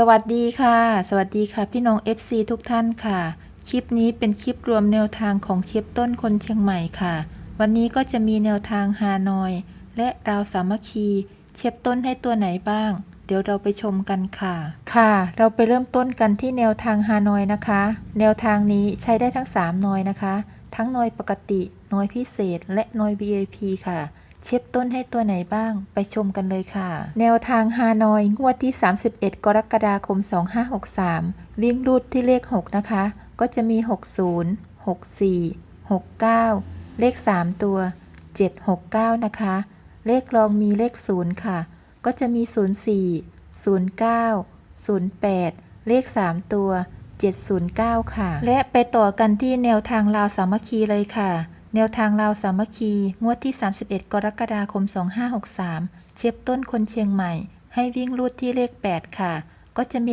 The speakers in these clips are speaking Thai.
สวัสดีค่ะ สวัสดีค่ะ พี่น้อง FC ทุกท่านค่ะ คลิปนี้เป็นคลิปรวมแนวทางของเชฟต้นคนเชียงใหม่ค่ะ วันนี้ก็จะมีแนวทางฮานอย และราวสามัคคีเชฟต้นให้ตัวไหนบ้าง เดี๋ยวเราไปชมกันค่ะ ค่ะ เราไปเริ่มต้นกันที่แนวทางฮานอยนะคะ แนวทางนี้ใช้ได้ทั้ง 3 นอยนะคะ ทั้งนอยปกตินอยพิเศษ และนอย VIP ค่ะ เชฟต้นให้ตัวไหนบ้าง ไปชมกันเลยค่ะ แนวทางฮานอย งวดที่ 31 กรกฎาคม 2563 วิ่งรูดที่เลข 6 นะคะ ก็จะมี 60 64 69 เลข 3 ตัว 769 นะคะ เลขรองมีเลข 0 ค่ะ ก็จะมี 04 09 08 เลข 3 ตัว 709 ค่ะ และไปต่อกันที่แนวทางลาวสามัคคีเลยค่ะ แนวทางลาวสามัคคี งวดที่ 31 กรกฎาคม 2563 เชฟต้นคนเชียงใหม่ ให้วิ่งรูดที่เลข 8 ค่ะ ก็จะมี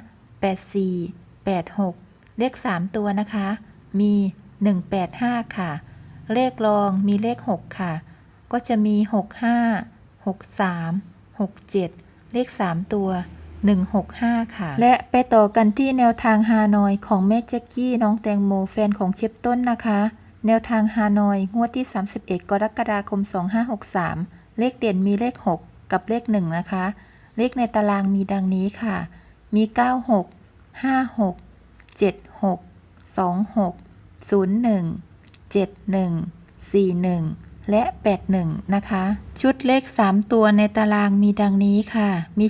85 84 86 เลข 3 ตัวนะคะ มี 185 ค่ะ เลขรองมีเลข 6 ค่ะ ก็จะมี 65 63 67 เลข 3 ตัว 165 ค่ะ และไปต่อกันที่แนวทางฮานอยของแม่แจ็กกี้น้องแตงโมแฟนของเชฟต้นนะคะ แนวทางฮานอย งวดที่ 31 กรกฎาคม 2563 เลขเด่นมีเลข 6 กับเลข 1 นะคะ เลขในตารางมีดังนี้ค่ะ มี 96 56 76 26 01 71 41 และ 81 นะคะ ชุดเลข 3 ตัวในตารางมีดังนี้ค่ะ มี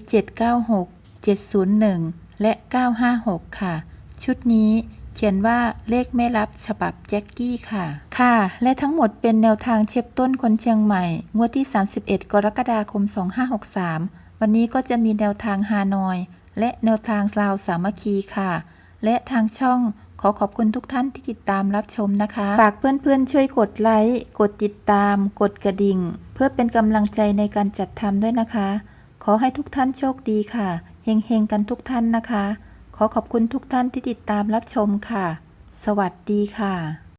796 701 และ 956 ค่ะ ชุดนี้ เขียนว่าเลขไม่รับฉบับแจ็คกี้ค่ะ ค่ะ และทั้งหมดเป็นแนวทางเชฟต้นคนเชียงใหม่ งวดที่ 31 กรกฎาคม 2563 วันนี้ก็จะมีแนวทางฮานอย และแนวทางลาวสามัคคีค่ะ และทางช่องขอขอบคุณทุกท่านที่ติดตามรับชมนะคะ ฝากเพื่อนๆ ช่วยกดไลค์ กดติดตาม กดกระดิ่ง เพื่อเป็นกำลังใจในการจัดทำด้วยนะคะ ขอให้ทุกท่านโชคดีค่ะ เฮงๆ กันทุกท่านนะคะ ขอขอบคุณทุกท่านที่ติดตามรับชมค่ะ สวัสดีค่ะ